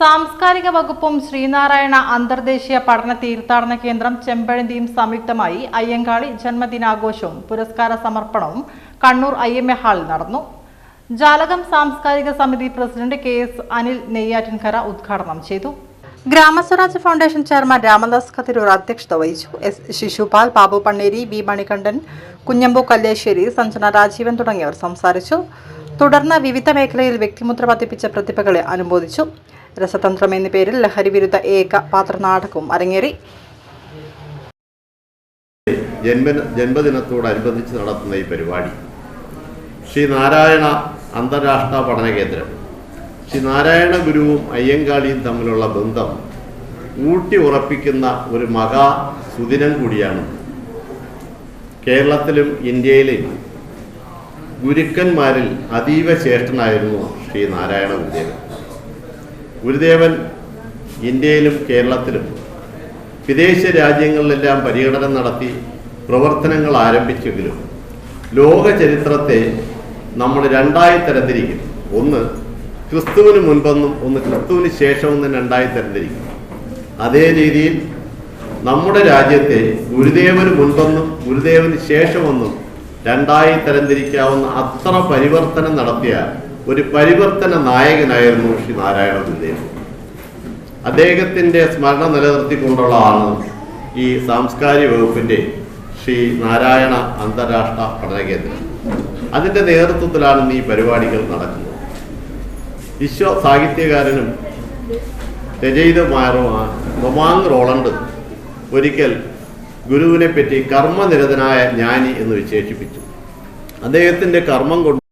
സാംസ്കാരിക വകുപ്പും ശ്രീനാരായണ അന്തർദേശീയ പഠന തീർത്ഥാടന കേന്ദ്രം ചെമ്പഴന്തിയും സംയുക്തമായി അയ്യങ്കാളി ജന്മദിനാഘോഷവും പുരസ്കാര സമർപ്പണവും കണ്ണൂർ ഐ എം എ ഹാളിൽ നടന്നു. ജാലകം സാംസ്കാരിക സമിതി president K S Anil Neyyattinkara ഉദ്ഘാടനം ചെയ്തു. ഗ്രാമസ്വരാജ് ഫൗണ്ടേഷൻ ചെയർമാൻ രാമദാസ് ഖത്തിരൂർ അധ്യക്ഷത വഹിച്ചു. എസ് ശിശുപാൽ ബാബു പണ്ണേരി ബി മണികണ്ഠൻ കുഞ്ഞമ്പു കല്ലേശ്ശേരി സഞ്ജന രാജീവൻ തുടങ്ങിയവർ സംസാരിച്ചു. തുടർന്ന് വിവിധ മേഖലയിൽ വ്യക്തിമുദ്ര പതിപ്പിച്ച പ്രതിഭകളെ അനുമോദിച്ചു. രസതന്ത്രം എന്ന പേരിൽ ലഹരി വിരുദ്ധ ഏക പാത്രനാടകവും അരങ്ങേറി. ജന്മ ജന്മദിനത്തോടനുബന്ധിച്ച് നടത്തുന്ന ഈ പരിപാടി. ശ്രീ നാരായണ അന്താരാഷ്ട്ര പഠന കേന്ദ്രം ശ്രീ നാരായണ ഗുരുവും അയ്യങ്കാളിയും തമ്മിലുള്ള ബന്ധം ഊട്ടി ഉറപ്പിക്കുന്ന ഒരു മഹാ സുദിനം കൂടിയാണ്. കേരളത്തിലും ഇന്ത്യയിലും ഗുരുക്കന്മാരിൽ അതീവ ശ്രേഷ്ഠനായിരുന്നു ശ്രീ നാരായണ ഗുരുദേവൻ. ഗുരുദേവൻ ഇന്ത്യയിലും കേരളത്തിലും വിദേശ രാജ്യങ്ങളിലെല്ലാം പര്യടനം നടത്തി പ്രവർത്തനങ്ങൾ ആരംഭിച്ചെങ്കിലും ലോക ചരിത്രത്തെ നമ്മൾ രണ്ടായി തരംതിരിക്കും ഒന്ന് ക്രിസ്തുവിന് മുൻപെന്നും ഒന്ന് ക്രിസ്തുവിന് ശേഷമെന്നും രണ്ടായി തരംതിരിക്കും അതേ രീതിയിൽ നമ്മുടെ രാജ്യത്തെ ഗുരുദേവന് മുൻപെന്നും ഗുരുദേവന് ശേഷമെന്നും രണ്ടായി തരംതിരിക്കാവുന്ന അത്ര പരിവർത്തനം നടത്തിയ ഒരു പരിവർത്തന നായകനായിരുന്നു ശ്രീ നാരായണ ഗുരുദേവ് അദ്ദേഹത്തിന്റെ സ്മരണ നിലനിർത്തിക്കൊണ്ടുള്ളതാണ് ഈ സാംസ്കാരിക വകുപ്പിന്റെ ശ്രീ നാരായണ അന്താരാഷ്ട്ര പഠന കേന്ദ്രം. അതിന്റെ നേതൃത്വത്തിലാണ് ഈ പരിപാടികൾ നടക്കുന്നത്. വിശ്വ സാഹിത്യകാരനും രചയിതമാരുമായ റൊമാങ് റോളണ്ട് ഒരിക്കൽ ഗുരുവിനെ പറ്റി കർമ്മനിരതനായ ജ്ഞാനി എന്ന് വിശേഷിപ്പിച്ചു. അദ്ദേഹത്തിന്റെ കർമ്മം കൊണ്ട്